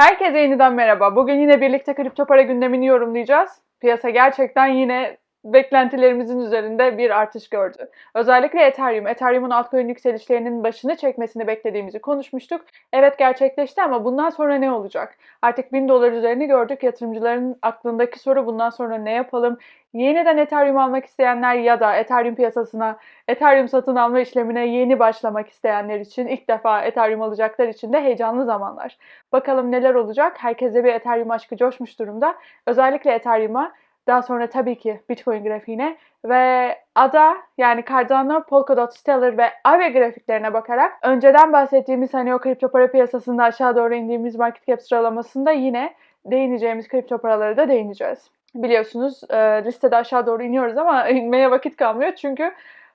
Herkese yeniden merhaba. Bugün yine birlikte kripto para gündemini yorumlayacağız. Piyasa gerçekten yine beklentilerimizin üzerinde bir artış gördü. Özellikle Ethereum. Ethereum'un altcoin yükselişlerinin başını çekmesini beklediğimizi konuşmuştuk. Evet gerçekleşti ama bundan sonra ne olacak? Artık 1000 dolar üzerini gördük. Yatırımcıların aklındaki soru bundan sonra ne yapalım? Yeniden Ethereum almak isteyenler ya da Ethereum piyasasına, Ethereum satın alma işlemine yeni başlamak isteyenler için ilk defa Ethereum alacaklar için de heyecanlı zamanlar. Bakalım neler olacak? Herkese bir Ethereum aşkı coşmuş durumda. Özellikle Ethereum'a daha sonra tabii ki Bitcoin grafiğine ve ADA yani Cardano, Polkadot, Stellar ve Aave grafiklerine bakarak önceden bahsettiğimiz hani o kripto para piyasasında aşağı doğru indiğimiz market cap sıralamasında yine değineceğimiz kripto paralara da değineceğiz. Biliyorsunuz e, listede aşağı doğru iniyoruz ama inmeye vakit kalmıyor çünkü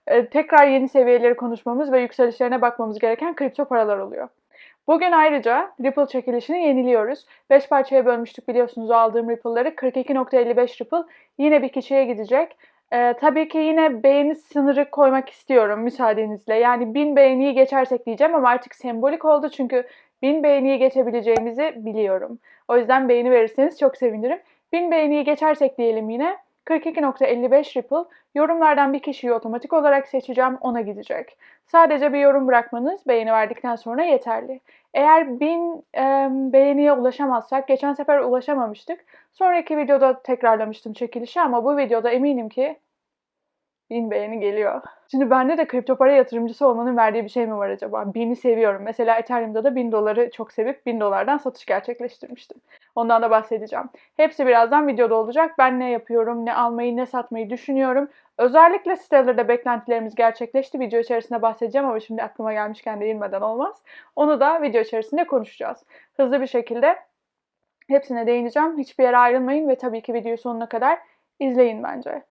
e, tekrar yeni seviyeleri konuşmamız ve yükselişlerine bakmamız gereken kripto paralar oluyor. Bugün ayrıca Ripple çekilişini yeniliyoruz. 5 parçaya bölmüştük biliyorsunuz aldığım Ripple'ları. 42.55 Ripple yine bir kişiye gidecek. Ee, tabii ki yine beğeni sınırı koymak istiyorum müsaadenizle. Yani 1000 beğeniyi geçersek diyeceğim ama artık sembolik oldu çünkü 1000 beğeniyi geçebileceğimizi biliyorum. O yüzden beğeni verirseniz çok sevinirim. 1000 beğeniyi geçersek diyelim yine 42.55 Ripple. Yorumlardan bir kişiyi otomatik olarak seçeceğim, ona gidecek. Sadece bir yorum bırakmanız beğeni verdikten sonra yeterli. Eğer 1000 e, beğeniye ulaşamazsak, geçen sefer ulaşamamıştık. Sonraki videoda tekrarlamıştım çekilişi ama bu videoda eminim ki 1000 beğeni geliyor. Şimdi bende de kripto para yatırımcısı olmanın verdiği bir şey mi var acaba? 1000'i seviyorum. Mesela Ethereum'da da 1000 doları çok sevip 1000 dolardan satış gerçekleştirmiştim. Ondan da bahsedeceğim. Hepsi birazdan videoda olacak. Ben ne yapıyorum, ne almayı, ne satmayı düşünüyorum. Özellikle sitelerde beklentilerimiz gerçekleşti. Video içerisinde bahsedeceğim ama şimdi aklıma gelmişken değinmeden olmaz. Onu da video içerisinde konuşacağız. Hızlı bir şekilde hepsine değineceğim. Hiçbir yere ayrılmayın ve tabii ki videoyu sonuna kadar izleyin bence.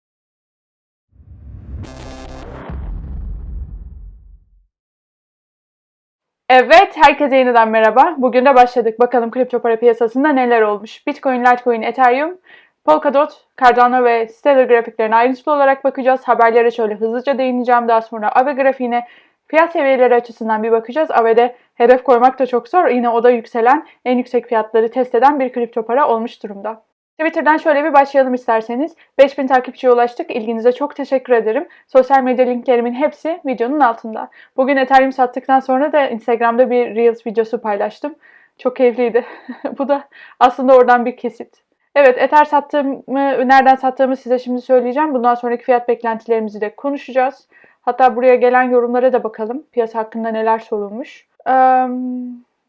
Evet, herkese yeniden merhaba. Bugün de başladık. Bakalım kripto para piyasasında neler olmuş. Bitcoin, Litecoin, Ethereum, Polkadot, Cardano ve Stellar grafiklerine ayrıntılı olarak bakacağız. Haberlere şöyle hızlıca değineceğim. Daha sonra AVE grafiğine fiyat seviyeleri açısından bir bakacağız. AVE'de hedef koymak da çok zor. Yine o da yükselen, en yüksek fiyatları test eden bir kripto para olmuş durumda. Twitter'dan şöyle bir başlayalım isterseniz. 5000 takipçiye ulaştık. İlginize çok teşekkür ederim. Sosyal medya linklerimin hepsi videonun altında. Bugün Ethereum sattıktan sonra da Instagram'da bir Reels videosu paylaştım. Çok keyifliydi. Bu da aslında oradan bir kesit. Evet, Ether sattığımı, nereden sattığımı size şimdi söyleyeceğim. Bundan sonraki fiyat beklentilerimizi de konuşacağız. Hatta buraya gelen yorumlara da bakalım. Piyasa hakkında neler sorulmuş. Eee...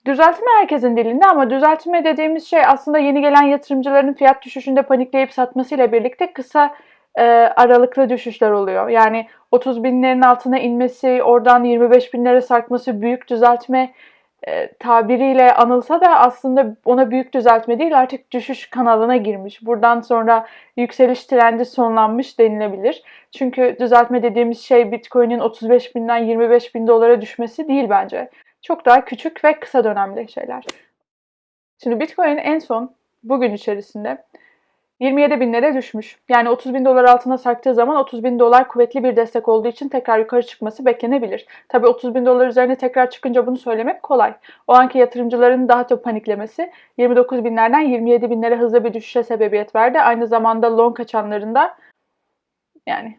Düzeltme herkesin dilinde ama düzeltme dediğimiz şey aslında yeni gelen yatırımcıların fiyat düşüşünde panikleyip satmasıyla birlikte kısa e, aralıklı düşüşler oluyor. Yani 30 binlerin altına inmesi, oradan 25 binlere sarkması büyük düzeltme e, tabiriyle anılsa da aslında ona büyük düzeltme değil artık düşüş kanalına girmiş. Buradan sonra yükseliş trendi sonlanmış denilebilir. Çünkü düzeltme dediğimiz şey Bitcoin'in 35 binden 25 bin dolara düşmesi değil bence çok daha küçük ve kısa dönemli şeyler. Şimdi Bitcoin en son bugün içerisinde 27 binlere düşmüş. Yani 30 bin dolar altına sarktığı zaman 30 bin dolar kuvvetli bir destek olduğu için tekrar yukarı çıkması beklenebilir. Tabi 30 bin dolar üzerine tekrar çıkınca bunu söylemek kolay. O anki yatırımcıların daha çok paniklemesi 29 binlerden 27 binlere hızlı bir düşüşe sebebiyet verdi. Aynı zamanda long kaçanların da yani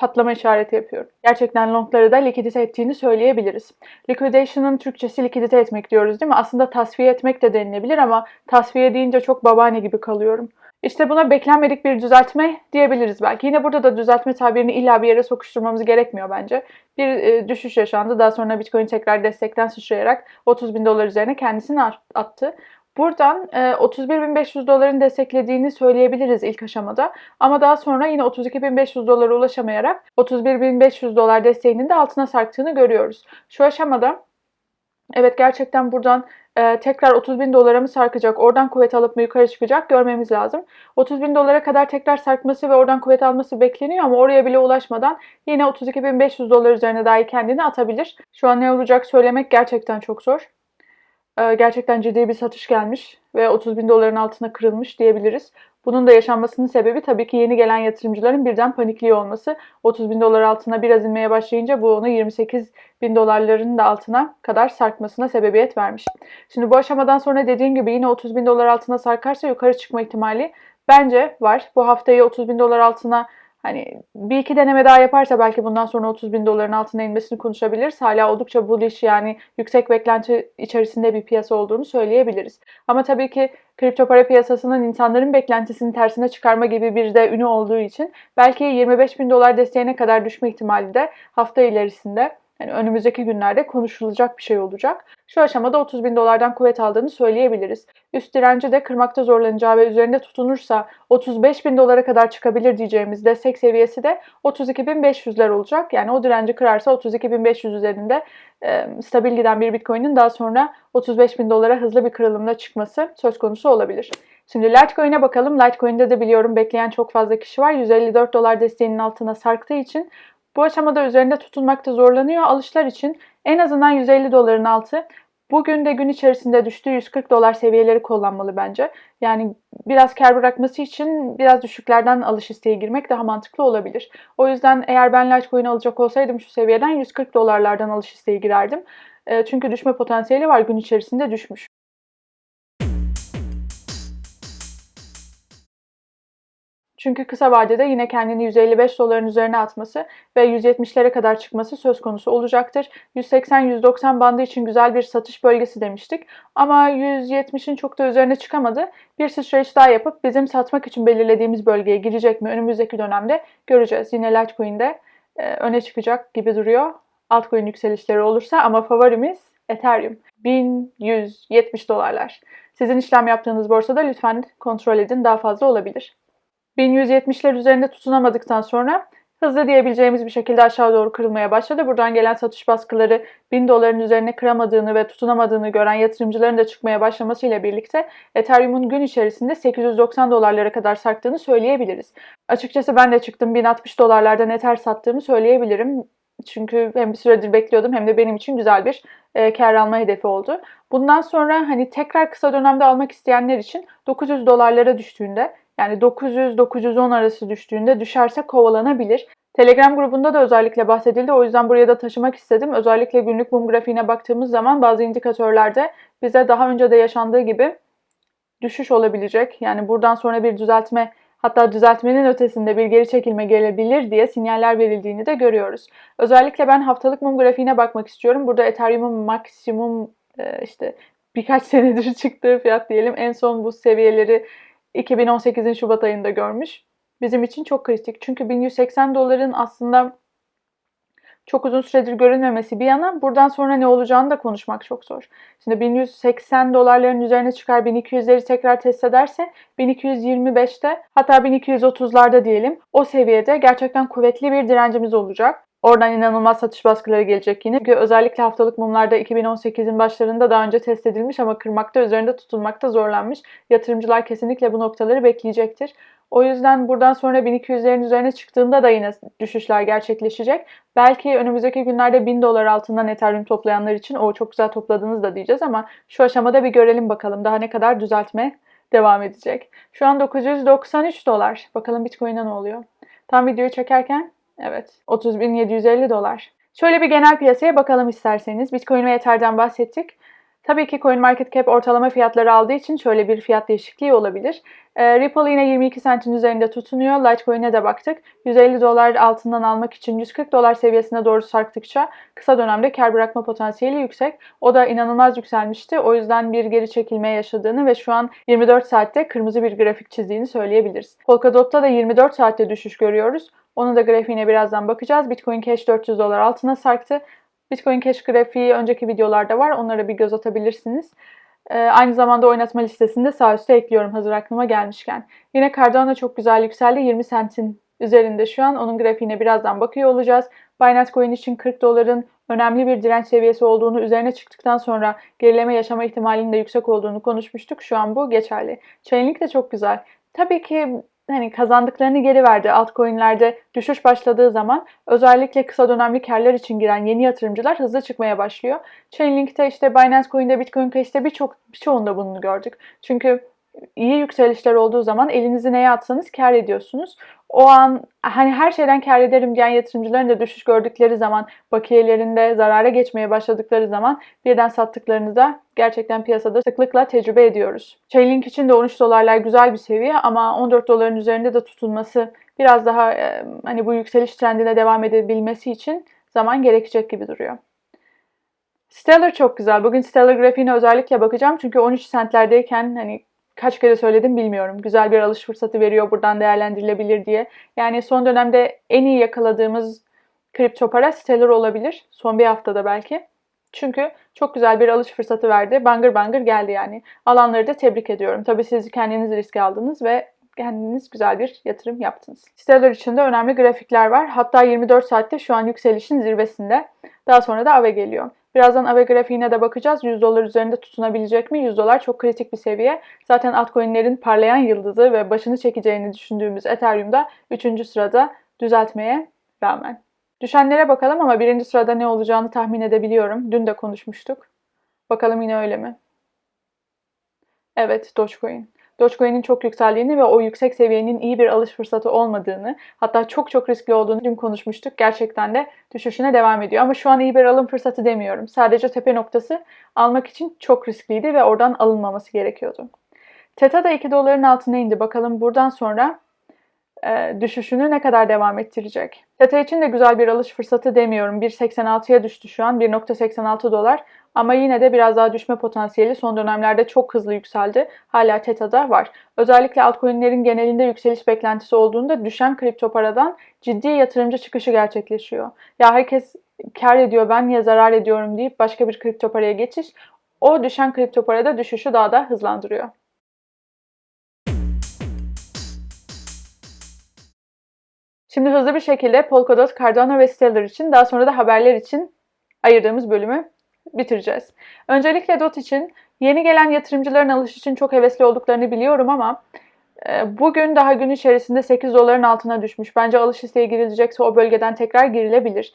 patlama işareti yapıyorum. Gerçekten longları da likidite ettiğini söyleyebiliriz. Liquidation'ın Türkçesi likidite etmek diyoruz değil mi? Aslında tasfiye etmek de denilebilir ama tasfiye deyince çok babaanne gibi kalıyorum. İşte buna beklenmedik bir düzeltme diyebiliriz belki. Yine burada da düzeltme tabirini illa bir yere sokuşturmamız gerekmiyor bence. Bir e, düşüş yaşandı. Daha sonra Bitcoin tekrar destekten sıçrayarak 30 bin dolar üzerine kendisini attı. Buradan e, 31.500 doların desteklediğini söyleyebiliriz ilk aşamada. Ama daha sonra yine 32.500 dolara ulaşamayarak 31.500 dolar desteğinin de altına sarktığını görüyoruz. Şu aşamada evet gerçekten buradan e, tekrar 30 bin dolara mı sarkacak, oradan kuvvet alıp mı yukarı çıkacak görmemiz lazım. 30 bin dolara kadar tekrar sarkması ve oradan kuvvet alması bekleniyor ama oraya bile ulaşmadan yine 32.500 dolar üzerine dahi kendini atabilir. Şu an ne olacak söylemek gerçekten çok zor. Ee, gerçekten ciddi bir satış gelmiş ve 30 bin doların altına kırılmış diyebiliriz. Bunun da yaşanmasının sebebi tabii ki yeni gelen yatırımcıların birden panikliyor olması. 30 bin dolar altına biraz inmeye başlayınca bu onu 28 bin dolarların da altına kadar sarkmasına sebebiyet vermiş. Şimdi bu aşamadan sonra dediğim gibi yine 30 bin dolar altına sarkarsa yukarı çıkma ihtimali bence var. Bu haftayı 30 bin dolar altına Hani bir iki deneme daha yaparsa belki bundan sonra 30 bin doların altına inmesini konuşabiliriz. Hala oldukça bullish yani yüksek beklenti içerisinde bir piyasa olduğunu söyleyebiliriz. Ama tabii ki kripto para piyasasının insanların beklentisini tersine çıkarma gibi bir de ünü olduğu için belki 25 bin dolar desteğine kadar düşme ihtimali de hafta ilerisinde yani önümüzdeki günlerde konuşulacak bir şey olacak. Şu aşamada 30 bin dolardan kuvvet aldığını söyleyebiliriz. Üst direnci de kırmakta zorlanacağı ve üzerinde tutunursa 35 bin dolara kadar çıkabilir diyeceğimiz destek seviyesi de 32.500'ler olacak. Yani o direnci kırarsa 32.500 üzerinde e, stabil giden bir Bitcoin'in daha sonra 35 bin dolara hızlı bir kırılımda çıkması söz konusu olabilir. Şimdi Litecoin'e bakalım. Litecoin'de de biliyorum bekleyen çok fazla kişi var. 154 dolar desteğinin altına sarktığı için bu aşamada üzerinde tutunmakta zorlanıyor. Alışlar için en azından 150 doların altı Bugün de gün içerisinde düştüğü 140 dolar seviyeleri kullanmalı bence. Yani biraz kar bırakması için biraz düşüklerden alış isteği girmek daha mantıklı olabilir. O yüzden eğer ben Litecoin alacak olsaydım şu seviyeden 140 dolarlardan alış isteği girerdim. Çünkü düşme potansiyeli var gün içerisinde düşmüş. Çünkü kısa vadede yine kendini 155 doların üzerine atması ve 170'lere kadar çıkması söz konusu olacaktır. 180-190 bandı için güzel bir satış bölgesi demiştik. Ama 170'in çok da üzerine çıkamadı. Bir sıçrayış daha yapıp bizim satmak için belirlediğimiz bölgeye girecek mi önümüzdeki dönemde göreceğiz. Yine Litecoin'de e, öne çıkacak gibi duruyor. Altcoin yükselişleri olursa ama favorimiz Ethereum. 1170 dolarlar. Sizin işlem yaptığınız borsada lütfen kontrol edin daha fazla olabilir. 1170'ler üzerinde tutunamadıktan sonra hızlı diyebileceğimiz bir şekilde aşağı doğru kırılmaya başladı. Buradan gelen satış baskıları 1000 doların üzerine kıramadığını ve tutunamadığını gören yatırımcıların da çıkmaya başlamasıyla birlikte Ethereum'un gün içerisinde 890 dolarlara kadar sarktığını söyleyebiliriz. Açıkçası ben de çıktım 1060 dolarlardan Ether sattığımı söyleyebilirim. Çünkü hem bir süredir bekliyordum hem de benim için güzel bir e, kar alma hedefi oldu. Bundan sonra hani tekrar kısa dönemde almak isteyenler için 900 dolarlara düştüğünde yani 900-910 arası düştüğünde düşerse kovalanabilir. Telegram grubunda da özellikle bahsedildi. O yüzden buraya da taşımak istedim. Özellikle günlük mum grafiğine baktığımız zaman bazı indikatörlerde bize daha önce de yaşandığı gibi düşüş olabilecek. Yani buradan sonra bir düzeltme hatta düzeltmenin ötesinde bir geri çekilme gelebilir diye sinyaller verildiğini de görüyoruz. Özellikle ben haftalık mum grafiğine bakmak istiyorum. Burada Ethereum'un maksimum e, işte birkaç senedir çıktığı fiyat diyelim. En son bu seviyeleri 2018'in Şubat ayında görmüş. Bizim için çok kritik. Çünkü 1180 doların aslında çok uzun süredir görünmemesi bir yana buradan sonra ne olacağını da konuşmak çok zor. Şimdi 1180 dolarların üzerine çıkar 1200'leri tekrar test ederse 1225'te hatta 1230'larda diyelim o seviyede gerçekten kuvvetli bir direncimiz olacak. Oradan inanılmaz satış baskıları gelecek yine. Çünkü özellikle haftalık mumlarda 2018'in başlarında daha önce test edilmiş ama kırmakta, üzerinde tutulmakta zorlanmış. Yatırımcılar kesinlikle bu noktaları bekleyecektir. O yüzden buradan sonra 1200'lerin üzerine çıktığında da yine düşüşler gerçekleşecek. Belki önümüzdeki günlerde 1000 dolar altından Ethereum toplayanlar için o çok güzel topladınız da diyeceğiz ama şu aşamada bir görelim bakalım daha ne kadar düzeltme devam edecek. Şu an 993 dolar. Bakalım Bitcoin'e ne oluyor? Tam videoyu çekerken Evet. 30.750 dolar. Şöyle bir genel piyasaya bakalım isterseniz. Bitcoin ve Ether'den bahsettik. Tabii ki CoinMarketCap ortalama fiyatları aldığı için şöyle bir fiyat değişikliği olabilir. E, Ripple yine 22 sentin üzerinde tutunuyor. Litecoin'e de baktık. 150 dolar altından almak için 140 dolar seviyesine doğru sarktıkça kısa dönemde kar bırakma potansiyeli yüksek. O da inanılmaz yükselmişti. O yüzden bir geri çekilme yaşadığını ve şu an 24 saatte kırmızı bir grafik çizdiğini söyleyebiliriz. Polkadot'ta da 24 saatte düşüş görüyoruz. Onun da grafiğine birazdan bakacağız. Bitcoin Cash 400 dolar altına sarktı. Bitcoin Cash grafiği önceki videolarda var. Onlara bir göz atabilirsiniz. Ee, aynı zamanda oynatma listesinde sağ üstte ekliyorum hazır aklıma gelmişken. Yine Cardano çok güzel yükseldi. 20 sentin üzerinde şu an. Onun grafiğine birazdan bakıyor olacağız. Binance Coin için 40 doların önemli bir direnç seviyesi olduğunu üzerine çıktıktan sonra gerileme yaşama ihtimalinin de yüksek olduğunu konuşmuştuk. Şu an bu geçerli. Chainlink de çok güzel. Tabii ki hani kazandıklarını geri verdi. Altcoin'lerde düşüş başladığı zaman özellikle kısa dönemli karlar için giren yeni yatırımcılar hızlı çıkmaya başlıyor. Chainlink'te işte Binance Coin'de, Bitcoin Cash'te birçok birçoğunda bunu gördük. Çünkü iyi yükselişler olduğu zaman elinizi neye atsanız kar ediyorsunuz. O an hani her şeyden kar ederim diyen yatırımcıların da düşüş gördükleri zaman, bakiyelerinde zarara geçmeye başladıkları zaman birden sattıklarını da gerçekten piyasada sıklıkla tecrübe ediyoruz. Chainlink için de 13 dolarlar güzel bir seviye ama 14 doların üzerinde de tutulması biraz daha e, hani bu yükseliş trendine devam edebilmesi için zaman gerekecek gibi duruyor. Stellar çok güzel. Bugün Stellar grafiğine özellikle bakacağım. Çünkü 13 centlerdeyken hani kaç kere söyledim bilmiyorum. Güzel bir alış fırsatı veriyor buradan değerlendirilebilir diye. Yani son dönemde en iyi yakaladığımız kripto para Stellar olabilir. Son bir haftada belki. Çünkü çok güzel bir alış fırsatı verdi. Bangır bangır geldi yani. Alanları da tebrik ediyorum. Tabii siz kendiniz riske aldınız ve kendiniz güzel bir yatırım yaptınız. Stellar için de önemli grafikler var. Hatta 24 saatte şu an yükselişin zirvesinde. Daha sonra da AVE geliyor. Birazdan AVE grafiğine de bakacağız. 100 dolar üzerinde tutunabilecek mi? 100 dolar çok kritik bir seviye. Zaten altcoin'lerin parlayan yıldızı ve başını çekeceğini düşündüğümüz Ethereum'da 3. sırada düzeltmeye rağmen. Düşenlere bakalım ama birinci sırada ne olacağını tahmin edebiliyorum. Dün de konuşmuştuk. Bakalım yine öyle mi? Evet, Dogecoin. Dogecoin'in çok yükseldiğini ve o yüksek seviyenin iyi bir alış fırsatı olmadığını, hatta çok çok riskli olduğunu dün konuşmuştuk. Gerçekten de düşüşüne devam ediyor. Ama şu an iyi bir alım fırsatı demiyorum. Sadece tepe noktası almak için çok riskliydi ve oradan alınmaması gerekiyordu. Teta da 2 doların altına indi. Bakalım buradan sonra e, düşüşünü ne kadar devam ettirecek. Teta için de güzel bir alış fırsatı demiyorum. 1.86'ya düştü şu an. 1.86 dolar. Ama yine de biraz daha düşme potansiyeli son dönemlerde çok hızlı yükseldi. Hala Teta'da var. Özellikle altcoin'lerin genelinde yükseliş beklentisi olduğunda düşen kripto paradan ciddi yatırımcı çıkışı gerçekleşiyor. Ya herkes kar ediyor ben niye zarar ediyorum deyip başka bir kripto paraya geçiş o düşen kripto parada düşüşü daha da hızlandırıyor. Şimdi hızlı bir şekilde Polkadot, Cardano ve Stellar için daha sonra da haberler için ayırdığımız bölümü bitireceğiz. Öncelikle DOT için yeni gelen yatırımcıların alış için çok hevesli olduklarını biliyorum ama e, bugün daha gün içerisinde 8 doların altına düşmüş. Bence alış isteği girilecekse o bölgeden tekrar girilebilir.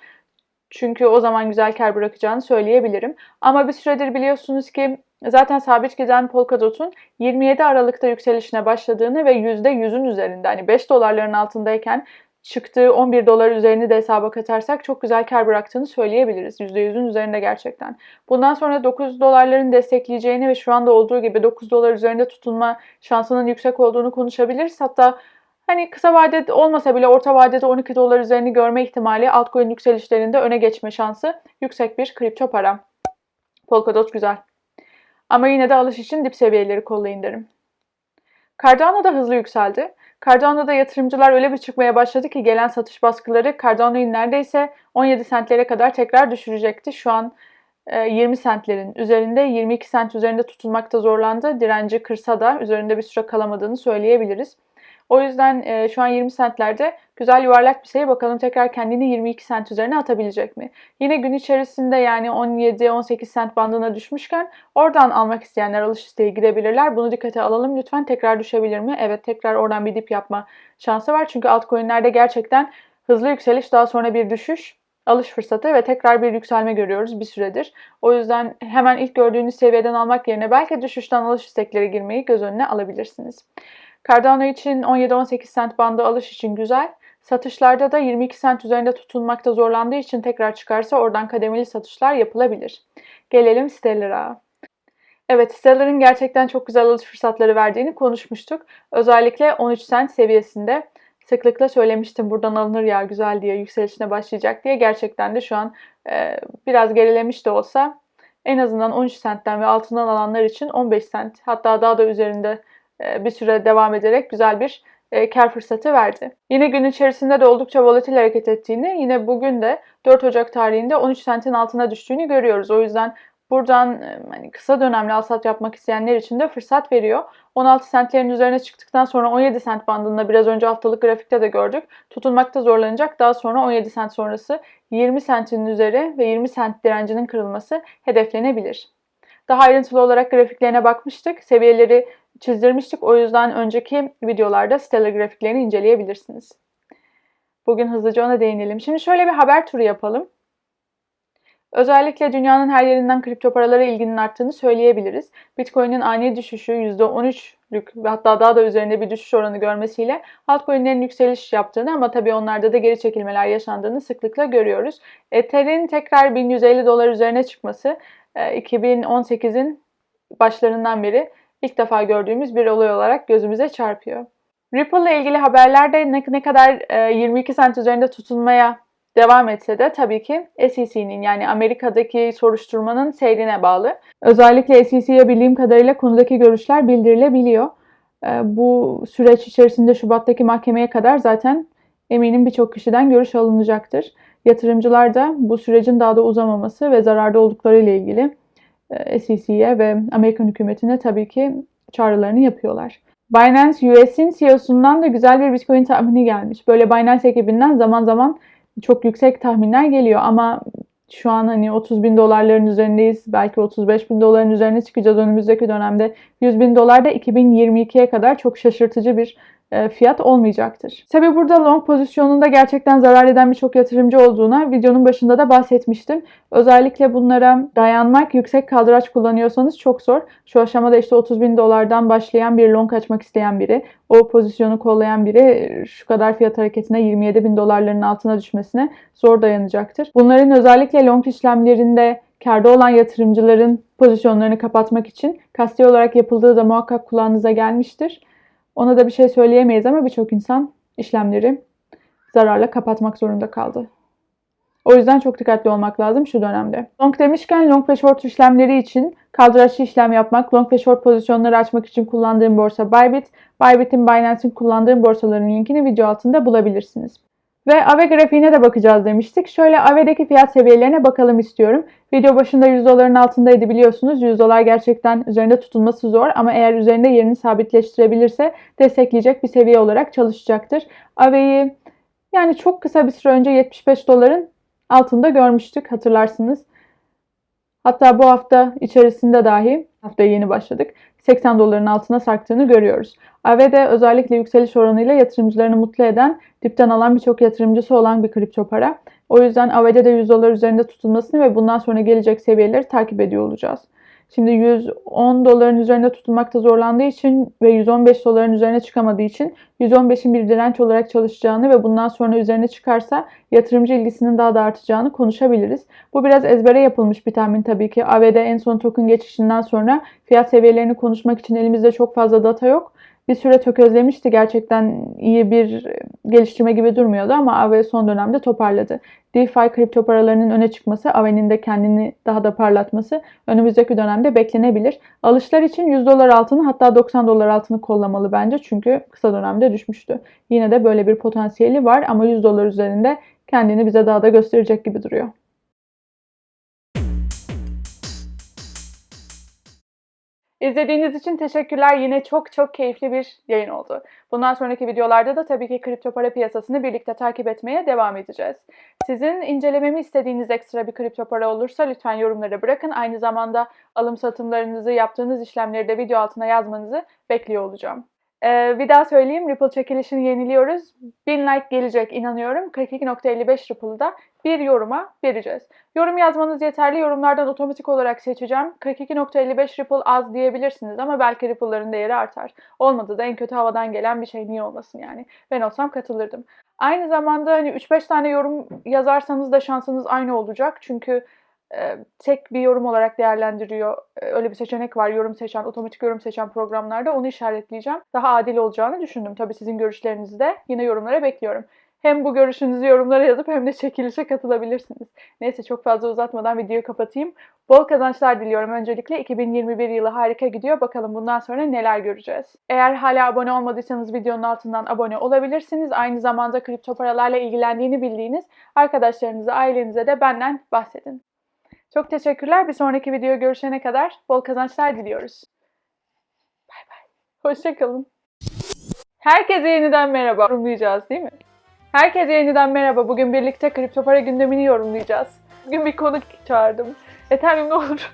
Çünkü o zaman güzel kar bırakacağını söyleyebilirim. Ama bir süredir biliyorsunuz ki zaten sabit giden Polkadot'un 27 Aralık'ta yükselişine başladığını ve %100'ün üzerinde hani 5 dolarların altındayken çıktığı 11 dolar üzerini de hesaba katarsak çok güzel kar bıraktığını söyleyebiliriz. %100'ün üzerinde gerçekten. Bundan sonra 9 dolarların destekleyeceğini ve şu anda olduğu gibi 9 dolar üzerinde tutunma şansının yüksek olduğunu konuşabiliriz. Hatta hani kısa vadede olmasa bile orta vadede 12 dolar üzerini görme ihtimali altcoin yükselişlerinde öne geçme şansı yüksek bir kripto para. Polkadot güzel. Ama yine de alış için dip seviyeleri kollayın derim. Cardano da hızlı yükseldi. Cardano'da yatırımcılar öyle bir çıkmaya başladı ki gelen satış baskıları Cardano'yu neredeyse 17 centlere kadar tekrar düşürecekti. Şu an 20 e, centlerin üzerinde 22 cent üzerinde tutulmakta zorlandı. Direnci kırsa da üzerinde bir süre kalamadığını söyleyebiliriz. O yüzden e, şu an 20 centlerde güzel yuvarlak bir sayı. Bakalım tekrar kendini 22 cent üzerine atabilecek mi? Yine gün içerisinde yani 17-18 cent bandına düşmüşken oradan almak isteyenler alış isteği girebilirler. Bunu dikkate alalım lütfen. Tekrar düşebilir mi? Evet tekrar oradan bir dip yapma şansı var. Çünkü altcoin'lerde gerçekten hızlı yükseliş daha sonra bir düşüş alış fırsatı ve tekrar bir yükselme görüyoruz bir süredir. O yüzden hemen ilk gördüğünüz seviyeden almak yerine belki düşüşten alış istekleri girmeyi göz önüne alabilirsiniz. Cardano için 17-18 cent bandı alış için güzel. Satışlarda da 22 cent üzerinde tutunmakta zorlandığı için tekrar çıkarsa oradan kademeli satışlar yapılabilir. Gelelim Stellar'a. Evet Stellar'ın gerçekten çok güzel alış fırsatları verdiğini konuşmuştuk. Özellikle 13 cent seviyesinde sıklıkla söylemiştim buradan alınır ya güzel diye yükselişine başlayacak diye. Gerçekten de şu an e, biraz gerilemiş de olsa en azından 13 centten ve altından alanlar için 15 cent hatta daha da üzerinde bir süre devam ederek güzel bir e, kar fırsatı verdi. Yine gün içerisinde de oldukça volatil hareket ettiğini, yine bugün de 4 Ocak tarihinde 13 sentin altına düştüğünü görüyoruz. O yüzden buradan e, hani kısa dönemli alsat yapmak isteyenler için de fırsat veriyor. 16 sentlerin üzerine çıktıktan sonra 17 sent bandında biraz önce haftalık grafikte de gördük. Tutulmakta zorlanacak. Daha sonra 17 sent sonrası 20 sentin üzeri ve 20 sent direncinin kırılması hedeflenebilir. Daha ayrıntılı olarak grafiklerine bakmıştık. Seviyeleri çizdirmiştik. O yüzden önceki videolarda Stellar grafiklerini inceleyebilirsiniz. Bugün hızlıca ona değinelim. Şimdi şöyle bir haber turu yapalım. Özellikle dünyanın her yerinden kripto paralara ilginin arttığını söyleyebiliriz. Bitcoin'in ani düşüşü %13'lük ve hatta daha da üzerinde bir düşüş oranı görmesiyle altcoin'lerin yükseliş yaptığını ama tabii onlarda da geri çekilmeler yaşandığını sıklıkla görüyoruz. Ether'in tekrar 1150 dolar üzerine çıkması 2018'in başlarından beri ilk defa gördüğümüz bir olay olarak gözümüze çarpıyor. Ripple ile ilgili haberlerde ne, ne kadar 22 sent üzerinde tutunmaya devam etse de tabii ki SEC'nin yani Amerika'daki soruşturmanın seyrine bağlı. Özellikle SEC'ye bildiğim kadarıyla konudaki görüşler bildirilebiliyor. Bu süreç içerisinde Şubat'taki mahkemeye kadar zaten eminim birçok kişiden görüş alınacaktır. Yatırımcılar da bu sürecin daha da uzamaması ve zararda oldukları ile ilgili SEC'ye ve Amerikan hükümetine tabii ki çağrılarını yapıyorlar. Binance US'in CEO'sundan da güzel bir Bitcoin tahmini gelmiş. Böyle Binance ekibinden zaman zaman çok yüksek tahminler geliyor ama şu an hani 30 bin dolarların üzerindeyiz. Belki 35 bin doların üzerine çıkacağız önümüzdeki dönemde. 100 bin dolar da 2022'ye kadar çok şaşırtıcı bir e, fiyat olmayacaktır. Tabi burada long pozisyonunda gerçekten zarar eden birçok yatırımcı olduğuna videonun başında da bahsetmiştim. Özellikle bunlara dayanmak, yüksek kaldıraç kullanıyorsanız çok zor. Şu aşamada işte 30 bin dolardan başlayan bir long açmak isteyen biri, o pozisyonu kollayan biri şu kadar fiyat hareketine 27 bin dolarların altına düşmesine zor dayanacaktır. Bunların özellikle long işlemlerinde karda olan yatırımcıların pozisyonlarını kapatmak için kasti olarak yapıldığı da muhakkak kulağınıza gelmiştir. Ona da bir şey söyleyemeyiz ama birçok insan işlemleri zararla kapatmak zorunda kaldı. O yüzden çok dikkatli olmak lazım şu dönemde. Long demişken long ve short işlemleri için kaldıraçlı işlem yapmak, long ve short pozisyonları açmak için kullandığım borsa Bybit, Bybit'in Binance'in kullandığım borsaların linkini video altında bulabilirsiniz. Ve AVE grafiğine de bakacağız demiştik. Şöyle AVE'deki fiyat seviyelerine bakalım istiyorum. Video başında 100 doların altındaydı biliyorsunuz. 100 dolar gerçekten üzerinde tutulması zor ama eğer üzerinde yerini sabitleştirebilirse destekleyecek bir seviye olarak çalışacaktır. AVE'yi yani çok kısa bir süre önce 75 doların altında görmüştük hatırlarsınız. Hatta bu hafta içerisinde dahi haftaya yeni başladık. 80 doların altına sarktığını görüyoruz. AVD özellikle yükseliş oranıyla yatırımcılarını mutlu eden, dipten alan birçok yatırımcısı olan bir kripto para. O yüzden AVD'de 100 dolar üzerinde tutulmasını ve bundan sonra gelecek seviyeleri takip ediyor olacağız. Şimdi 110 doların üzerinde tutulmakta zorlandığı için ve 115 doların üzerine çıkamadığı için 115'in bir direnç olarak çalışacağını ve bundan sonra üzerine çıkarsa yatırımcı ilgisinin daha da artacağını konuşabiliriz. Bu biraz ezbere yapılmış bir tahmin tabii ki. AVD en son token geçişinden sonra fiyat seviyelerini konuşmak için elimizde çok fazla data yok bir süre tökezlemişti. Gerçekten iyi bir geliştirme gibi durmuyordu ama AVE son dönemde toparladı. DeFi kripto paralarının öne çıkması, AVE'nin de kendini daha da parlatması önümüzdeki dönemde beklenebilir. Alışlar için 100 dolar altını hatta 90 dolar altını kollamalı bence çünkü kısa dönemde düşmüştü. Yine de böyle bir potansiyeli var ama 100 dolar üzerinde kendini bize daha da gösterecek gibi duruyor. İzlediğiniz için teşekkürler. Yine çok çok keyifli bir yayın oldu. Bundan sonraki videolarda da tabii ki kripto para piyasasını birlikte takip etmeye devam edeceğiz. Sizin incelememi istediğiniz ekstra bir kripto para olursa lütfen yorumlara bırakın. Aynı zamanda alım satımlarınızı, yaptığınız işlemleri de video altına yazmanızı bekliyor olacağım. Ee, bir daha söyleyeyim. Ripple çekilişini yeniliyoruz. 1000 like gelecek inanıyorum. 42.55 Ripple'ı da bir yoruma vereceğiz. Yorum yazmanız yeterli. Yorumlardan otomatik olarak seçeceğim. 42.55 Ripple az diyebilirsiniz ama belki Ripple'ların değeri artar. Olmadı da en kötü havadan gelen bir şey niye olmasın yani. Ben olsam katılırdım. Aynı zamanda hani 3-5 tane yorum yazarsanız da şansınız aynı olacak. Çünkü tek bir yorum olarak değerlendiriyor. Öyle bir seçenek var. Yorum seçen, otomatik yorum seçen programlarda onu işaretleyeceğim. Daha adil olacağını düşündüm. Tabii sizin görüşlerinizi de yine yorumlara bekliyorum. Hem bu görüşünüzü yorumlara yazıp hem de çekilişe katılabilirsiniz. Neyse çok fazla uzatmadan videoyu kapatayım. Bol kazançlar diliyorum. Öncelikle 2021 yılı harika gidiyor. Bakalım bundan sonra neler göreceğiz. Eğer hala abone olmadıysanız videonun altından abone olabilirsiniz. Aynı zamanda kripto paralarla ilgilendiğini bildiğiniz arkadaşlarınıza, ailenize de benden bahsedin. Çok teşekkürler. Bir sonraki video görüşene kadar bol kazançlar diliyoruz. Bay bay. Hoşçakalın. Herkese yeniden merhaba. Yorumlayacağız değil mi? Herkese yeniden merhaba. Bugün birlikte kripto para gündemini yorumlayacağız. Bugün bir konuk çağırdım. Ethereum ne olur